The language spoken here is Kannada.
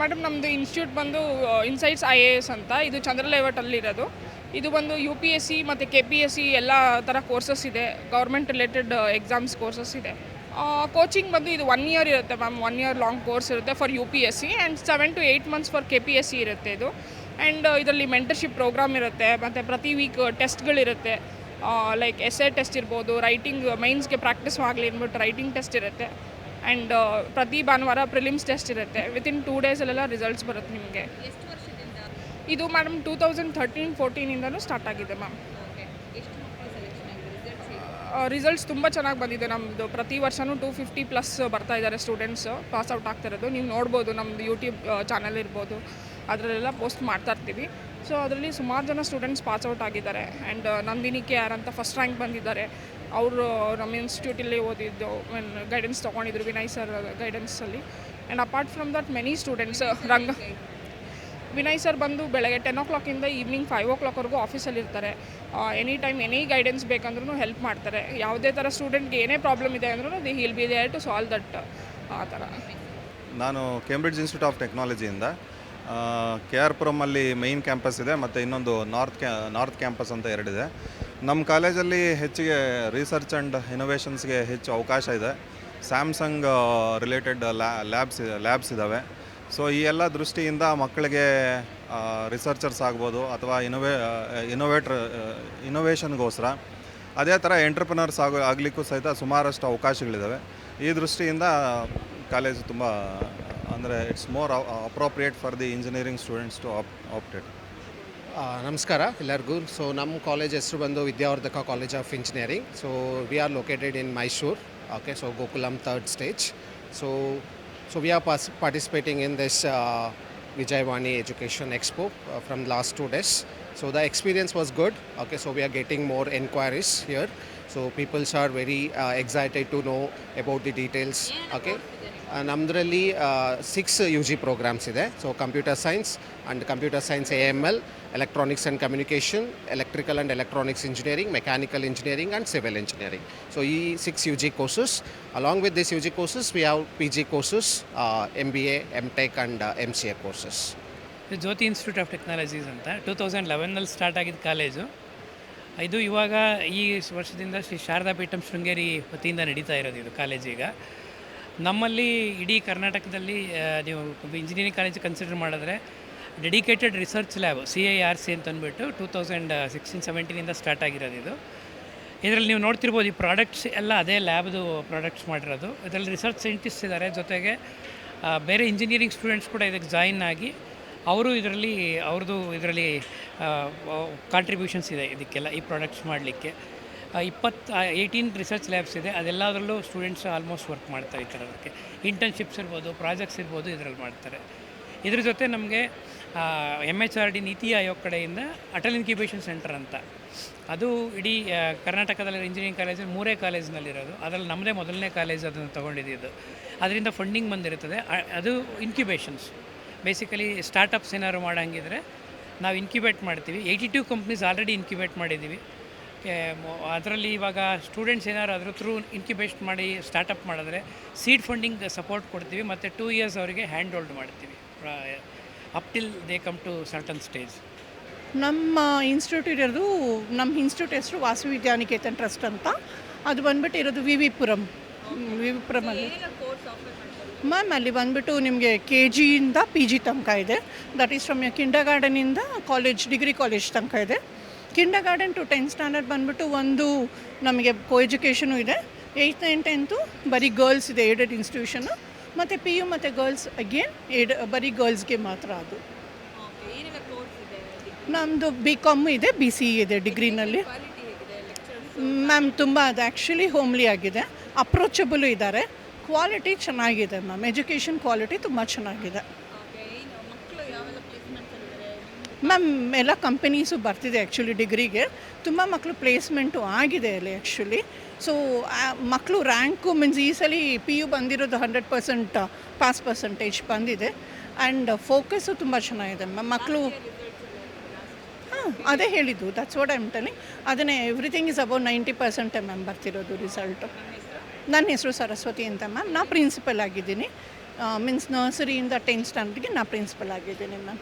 ಮೇಡಮ್ ನಮ್ಮದು ಇನ್ಸ್ಟಿಟ್ಯೂಟ್ ಬಂದು ಇನ್ಸೈಟ್ಸ್ ಐ ಎ ಎಸ್ ಅಂತ, ಇದು ಚಂದ್ರಲೇವಟಲ್ಲಿ ಇರೋದು ಇದು ಬಂದು ಯು ಪಿ ಎಸ್ ಸಿ ಮತ್ತು ಕೆ ಪಿ ಎಸ್ ಸಿ ಎಲ್ಲ ಥರ ಕೋರ್ಸಸ್ ಇದೆ ಗೌರ್ಮೆಂಟ್ ರಿಲೇಟೆಡ್ ಎಕ್ಸಾಮ್ಸ್ ಕೋರ್ಸಸ್ ಇದೆ. ಕೋಚಿಂಗ್ ಬಂದು ಇದು ಒನ್ ಇಯರ್ ಇರುತ್ತೆ ma'am one year long course ಇರುತ್ತೆ for U P S C and seven to eight months for K P S C ಇರುತ್ತೆ ಇದು. ಆ್ಯಂಡ್ ಇದರಲ್ಲಿ ಮೆಂಟರ್ಶಿಪ್ ಪ್ರೋಗ್ರಾಮ್ ಇರುತ್ತೆ, ಮತ್ತು ಪ್ರತಿ ವೀಕ್ ಟೆಸ್ಟ್ಗಳಿರುತ್ತೆ ಲೈಕ್ ಎಸ್ ಎ ಟೆಸ್ಟ್ ಇರ್ಬೋದು ರೈಟಿಂಗ್ ಮೈನ್ಸ್ಗೆ ಪ್ರಾಕ್ಟೀಸ್ ಆಗಲಿ ಅಂದ್ಬಿಟ್ಟು ರೈಟಿಂಗ್ ಟೆಸ್ಟ್ ಇರುತ್ತೆ. ಆ್ಯಂಡ್ ಪ್ರತಿ ಭಾನುವಾರ ಪ್ರಿಲಿಮ್ಸ್ ಟೆಸ್ಟ್ ಇರುತ್ತೆ. ವಿತಿನ್ ಟೂ ಡೇಸಲ್ಲೆಲ್ಲ ರಿಸಲ್ಟ್ಸ್ ಬರುತ್ತೆ ನಿಮಗೆ. ಇದು ಮ್ಯಾಮ್ ಟೂ ತೌಸಂಡ್ ಥರ್ಟೀನ್ ಫೋರ್ಟೀನಿಂದನೂ ಸ್ಟಾರ್ಟ್ ಆಗಿದೆ ಮ್ಯಾಮ್ ರಿಸಲ್ಟ್ಸ್ ತುಂಬ ಚೆನ್ನಾಗಿ ಬಂದಿದೆ ನಮ್ಮದು ಪ್ರತಿ ವರ್ಷವೂ ಟೂ ಫಿಫ್ಟಿ ಪ್ಲಸ್ ಬರ್ತಾ ಇದ್ದಾರೆ ಸ್ಟೂಡೆಂಟ್ಸ್ ಪಾಸ್ ಔಟ್ ಆಗ್ತಿರೋದು ನೀವು ನೋಡ್ಬೋದು ನಮ್ಮದು ಯೂಟ್ಯೂಬ್ ಚಾನಲ್ ಇರ್ಬೋದು. ಅದರಲ್ಲೆಲ್ಲ ಪೋಸ್ಟ್ ಮಾಡ್ತಾ ಇರ್ತೀವಿ. ಸೊ ಅದರಲ್ಲಿ ಸುಮಾರು ಜನ ಸ್ಟೂಡೆಂಟ್ಸ್ ಪಾಸ್ ಔಟ್ ಆಗಿದ್ದಾರೆ. ಆ್ಯಂಡ್ ನಂದಿನಿ ಕೆ ಆರ್ ಅಂತ ಫಸ್ಟ್ ರ್ಯಾಂಕ್ ಬಂದಿದ್ದಾರೆ. ಅವರು ನಮ್ಮ ಇನ್ಸ್ಟಿಟ್ಯೂಟಲ್ಲಿ ಓದಿದ್ದು ಗೈಡೆನ್ಸ್ ತೊಗೊಂಡಿದ್ರು Vinay sir ಗೈಡೆನ್ಸಲ್ಲಿ and apart from that many students Ranga. Vinay sir ಬಂದು ಬೆಳಗ್ಗೆ ಟೆನ್ ಓ ಕ್ಲಾಕಿಂದ ಈವ್ನಿಂಗ್ ಫೈವ್ ಓ ಕ್ಲಾಕ್ವರೆಗೂ ಆಫೀಸಲ್ಲಿ ಇರ್ತಾರೆ. ಎನಿ ಟೈಮ್ ಎನಿ ಗೈಡೆನ್ಸ್ ಬೇಕಂದ್ರೂ ಹೆಲ್ಪ್ ಮಾಡ್ತಾರೆ. ಯಾವುದೇ ಥರ ಸ್ಟೂಡೆಂಟ್ಗೆ ಏನೇ ಪ್ರಾಬ್ಲಮ್ ಇದೆ ಅಂದ್ರೂ he will be there to solve that ಆ ಥರ ನಾನು ಕೇಂಬ್ರಿಡ್ಜ್ ಇನ್ಸ್ಟಿಟ್ಯೂಟ್ ಆಫ್ ಟೆಕ್ನಾಲಜಿಯಿಂದ ಕೆ ಆರ್ ಪುರಮಲ್ಲಿ ಮೈನ್ ಕ್ಯಾಂಪಸ್ ಇದೆ, ಮತ್ತು ಇನ್ನೊಂದು ನಾರ್ತ್ ಕ್ಯಾ ನಾರ್ತ್ ಕ್ಯಾಂಪಸ್ ಅಂತ ಎರಡಿದೆ. ನಮ್ಮ ಕಾಲೇಜಲ್ಲಿ ಹೆಚ್ಚಿಗೆ ರಿಸರ್ಚ್ ಆ್ಯಂಡ್ ಇನೋವೇಷನ್ಸ್ಗೆ ಹೆಚ್ಚು ಅವಕಾಶ ಇದೆ. Samsung related la labs labs ಇದ್ದಾವೆ ಸೊ ಈ ಎಲ್ಲ ದೃಷ್ಟಿಯಿಂದ ಮಕ್ಕಳಿಗೆ ರಿಸರ್ಚರ್ಸ್ ಆಗ್ಬೋದು ಅಥವಾ ಇನೋವೇ ಇನೋವೇಟ್ರ್ ಇನೋವೇಷನ್ಗೋಸ್ಕರ ಅದೇ ಥರ ಎಂಟ್ರಪ್ರನರ್ಸ್ ಆಗೋ ಆಗಲಿಕ್ಕೂ ಸಹಿತ ಸುಮಾರಷ್ಟು ಅವಕಾಶಗಳಿದ್ದಾವೆ ಈ ದೃಷ್ಟಿಯಿಂದ ಕಾಲೇಜು ತುಂಬ ಅಂದರೆ it's more appropriate for the engineering students to op opt ಆ, ನಮಸ್ಕಾರ ಎಲ್ಲರಿಗೂ. ಸೊ ನಮ್ಮ ಕಾಲೇಜ್ ಹೆಸರು ಬಂದು Vidyavardhaka college of engineering so we are located in Mysore okay so Gokulam third stage so so we are pass participating in this Vijayawani Education Expo uh, from last two days. So the experience was good. Okay, so we are getting more inquiries here. So people are very uh, excited to know about the details. Okay. ನಮ್ಮದ್ರಲ್ಲಿ ಸಿಕ್ಸ್ ಯು ಜಿ ಪ್ರೋಗ್ರಾಮ್ಸ್ ಇದೆ so computer science and computer science A M L electronics and communication electrical and electronics engineering mechanical engineering and civil engineering so ಈ six U G courses along with this U G courses we have P G courses M B A M tech and M C A courses ಇದು ಜ್ಯೋತಿ ಇನ್ಸ್ಟಿಟ್ಯೂಟ್ ಆಫ್ ಟೆಕ್ನಾಲಜೀಸ್ ಅಂತ. ಟೂ ತೌಸಂಡ್ ಲೆವೆನ್ನಲ್ಲಿ ಸ್ಟಾರ್ಟ್ ಆಗಿದ್ದ ಕಾಲೇಜು. ಇದು ಇವಾಗ ಈ ವರ್ಷದಿಂದ ಶ್ರೀ ಶಾರದಾ ಪೀಠಂ ಶೃಂಗೇರಿ ವತಿಯಿಂದ ನಡೀತಾ ಇರೋದು ಇದು ಕಾಲೇಜ್ ಈಗ. ನಮ್ಮಲ್ಲಿ ಇಡೀ ಕರ್ನಾಟಕದಲ್ಲಿ ನೀವು ಇಂಜಿನಿಯರಿಂಗ್ ಕಾಲೇಜ್ ಕನ್ಸಿಡರ್ ಮಾಡಿದ್ರೆ dedicated research lab C I R C ಅಂತ ಅಂದ್ಬಿಟ್ಟು ಟೂ ತೌಸಂಡ್ ಸಿಕ್ಸ್ಟೀನ್, ಸೆವೆಂಟೀನಿಂದ ಸ್ಟಾರ್ಟ್ ಆಗಿರೋದು ಇದು. ಇದರಲ್ಲಿ ನೀವು ನೋಡ್ತಿರ್ಬೋದು ಈ ಪ್ರಾಡಕ್ಟ್ಸ್ ಎಲ್ಲ ಅದೇ ಲ್ಯಾಬ್ದು ಪ್ರಾಡಕ್ಟ್ಸ್ ಮಾಡಿರೋದು. ಇದರಲ್ಲಿ ರಿಸರ್ಚ್ ಸೈಂಟಿಸ್ಟ್ ಇದ್ದಾರೆ. ಜೊತೆಗೆ ಬೇರೆ ಇಂಜಿನಿಯರಿಂಗ್ ಸ್ಟೂಡೆಂಟ್ಸ್ ಕೂಡ ಇದಕ್ಕೆ ಜಾಯಿನ್ ಆಗಿ ಅವರು ಇದರಲ್ಲಿ, ಅವ್ರದ್ದು ಇದರಲ್ಲಿ ಕಾಂಟ್ರಿಬ್ಯೂಷನ್ಸ್ ಇದೆ ಇದಕ್ಕೆಲ್ಲ, ಈ ಪ್ರಾಡಕ್ಟ್ಸ್ ಮಾಡಲಿಕ್ಕೆ. ಇಪ್ಪತ್ತು ಏಯ್ಟೀನ್ ರಿಸರ್ಚ್ ಲ್ಯಾಬ್ಸ್ ಇದೆ, ಅದೆಲ್ಲದರಲ್ಲೂ ಸ್ಟೂಡೆಂಟ್ಸ್ ಆಲ್ಮೋಸ್ಟ್ ವರ್ಕ್ ಮಾಡ್ತಾರೆ ಈ ಥರದಕ್ಕೆ ಇಂಟರ್ನ್ಶಿಪ್ಸ್ ಇರ್ಬೋದು ಪ್ರಾಜೆಕ್ಟ್ಸ್ ಇರ್ಬೋದು, ಇದರಲ್ಲಿ ಮಾಡ್ತಾರೆ. ಇದ್ರ ಜೊತೆ ನಮಗೆ M H R D NITI Aayog ಕಡೆಯಿಂದ ಅಟಲ್ ಇನ್ಕ್ಯುಬೇಷನ್ ಸೆಂಟರ್ ಅಂತ. ಅದು ಇಡೀ ಕರ್ನಾಟಕದಲ್ಲಿ ಇಂಜಿನಿಯರಿಂಗ್ ಕಾಲೇಜಲ್ಲಿ ಮೂರೇ ಕಾಲೇಜ್ನಲ್ಲಿರೋದು ಅದರಲ್ಲಿ ನಮ್ಮದೇ ಮೊದಲನೇ ಕಾಲೇಜ್ ಅದನ್ನು ತೊಗೊಂಡಿದ್ದು ಅದರಿಂದ ಫಂಡಿಂಗ್ ಬಂದಿರುತ್ತದೆ. ಅದು ಇನ್ಕ್ಯುಬೇಷನ್ಸ್ ಬೇಸಿಕಲಿ ಸ್ಟಾರ್ಟಪ್ಸ್ ಏನಾದ್ರು ಮಾಡೋಂಗಿದ್ರೆ ನಾವು ಇನ್ಕ್ಯುಬೇಟ್ ಮಾಡ್ತೀವಿ. Eighty two companies already incubate ಮಾಡಿದ್ದೀವಿ ಅದರಲ್ಲಿ ಇವಾಗ ಸ್ಟೂಡೆಂಟ್ಸ್ ಏನಾದ್ರು ಅದ್ರ ಥ್ರೂ ಇನ್ಕ್ಯುಬೇಟ್ ಮಾಡಿ ಸ್ಟಾರ್ಟಪ್ ಮಾಡಿದ್ರೆ ಸೀಡ್ ಫಂಡಿಂಗ್ ಸಪೋರ್ಟ್ ಕೊಡ್ತೀವಿ ಮತ್ತು ಟೂ ಇಯರ್ಸ್ ಅವರಿಗೆ ಹ್ಯಾಂಡ್ ಹೋಲ್ಡ್ ಮಾಡ್ತೀವಿ up till they come to certain stage ನಮ್ಮ ಇನ್ಸ್ಟಿಟ್ಯೂಟ್ ಇರೋದು ನಮ್ಮ ಇನ್ಸ್ಟಿಟ್ಯೂಟ್ ಹೆಸರು ವಾಸು ವಿದ್ಯಾನಿಕೇತನ್ ಟ್ರಸ್ಟ್ ಅಂತ. ಅದು ಬಂದ್ಬಿಟ್ಟು ಇರೋದು V V Puram V V ಪುರಮಲ್ಲಿ course offer ಮಾಡ್ತಾರೆ ಮ್ಯಾಮ್ ಅಲ್ಲಿ ಬಂದುಬಿಟ್ಟು ನಿಮಗೆ ಕೆ ಜಿಯಿಂದ ಪಿ ಜಿ ತನಕ ಇದೆ. ದಟ್ ಈಸ್ ಫ್ರಮ್ ಕಿಂಡರ್ ಗಾರ್ಡನಿಂದ ಕಾಲೇಜ್ ಡಿಗ್ರಿ ಕಾಲೇಜ್ ತನಕ ಇದೆ. Kindergarten to tenth standard ಬಂದುಬಿಟ್ಟು ಒಂದು ನಮಗೆ ಕೋ ಎಜುಕೇಷನು ಇದೆ. ಏಯ್ತ್ ನೈನ್ ಟೆಂತು ಬರೀ ಗರ್ಲ್ಸ್ ಇದೆ ಏಡೆಡ್ ಇನ್ಸ್ಟಿಟ್ಯೂಷನು ಮತ್ತು ಪಿ ಯು ಮತ್ತು ಗರ್ಲ್ಸ್ ಅಗೇನ್ ಏಡ್ ಬರೀ ಗರ್ಲ್ಸ್ಗೆ ಮಾತ್ರ ಅದು. ನಮ್ಮದು ಬಿ ಕಾಮ್ ಇದೆ ಬಿ ಸಿ ಇದೆ ಡಿಗ್ರಿನಲ್ಲಿ ಮ್ಯಾಮ್ ತುಂಬ ಅದು ಆ್ಯಕ್ಚುಲಿ ಹೋಮ್ಲಿ ಆಗಿದೆ. ಅಪ್ರೋಚಬಲು ಇದ್ದಾರೆ. ಕ್ವಾಲಿಟಿ ಚೆನ್ನಾಗಿದೆ ಮ್ಯಾಮ್. ಎಜುಕೇಷನ್ ಕ್ವಾಲಿಟಿ ತುಂಬ ಚೆನ್ನಾಗಿದೆ. ಮ್ಯಾಮ್ ಎಲ್ಲ ಕಂಪನೀಸು ಬರ್ತಿದೆ ಆ್ಯಕ್ಚುಲಿ ಡಿಗ್ರಿಗೆ ತುಂಬ ಮಕ್ಕಳು ಪ್ಲೇಸ್ಮೆಂಟು ಆಗಿದೆ ಅಲ್ಲಿ ಆ್ಯಕ್ಚುಲಿ ಸೊ ಮಕ್ಕಳು ರ್ಯಾಂಕು ಮೀನ್ಸ್ ಈ ಸಲ ಪಿ ಯು ಬಂದಿರೋದು ಹಂಡ್ರೆಡ್ ಪರ್ಸೆಂಟ್ ಪಾಸ್ ಪರ್ಸೆಂಟೇಜ್ ಬಂದಿದೆ. ಆ್ಯಂಡ್ ಫೋಕಸ್ಸು ತುಂಬ ಚೆನ್ನಾಗಿದೆ ಮ್ಯಾಮ್. ಮಕ್ಕಳು ಹಾಂ ಅದೇ ಹೇಳಿದ್ದು. That's what I'm telling ಅದನ್ನೇ ಎವ್ರಿಥಿಂಗ್ ಇಸ್ ಅಬೌಟ್ ನೈಂಟಿ ಪರ್ಸೆಂಟೇ ಮ್ಯಾಮ್ ಬರ್ತಿರೋದು ರಿಸಲ್ಟು ನನ್ನ ಹೆಸರು ಸರಸ್ವತಿ ಅಂತ ಮ್ಯಾಮ್. ನಾ ಪ್ರಿನ್ಸಿಪಲ್ ಆಗಿದ್ದೀನಿ. ಮೀನ್ಸ್ ನರ್ಸರಿಯಿಂದ ಟೆಂತ್ ಸ್ಟ್ಯಾಂಡರ್ಡ್ಗೆ ನಾ ಪ್ರಿನ್ಸಿಪಲ್ ಆಗಿದ್ದೀನಿ ಮ್ಯಾಮ್.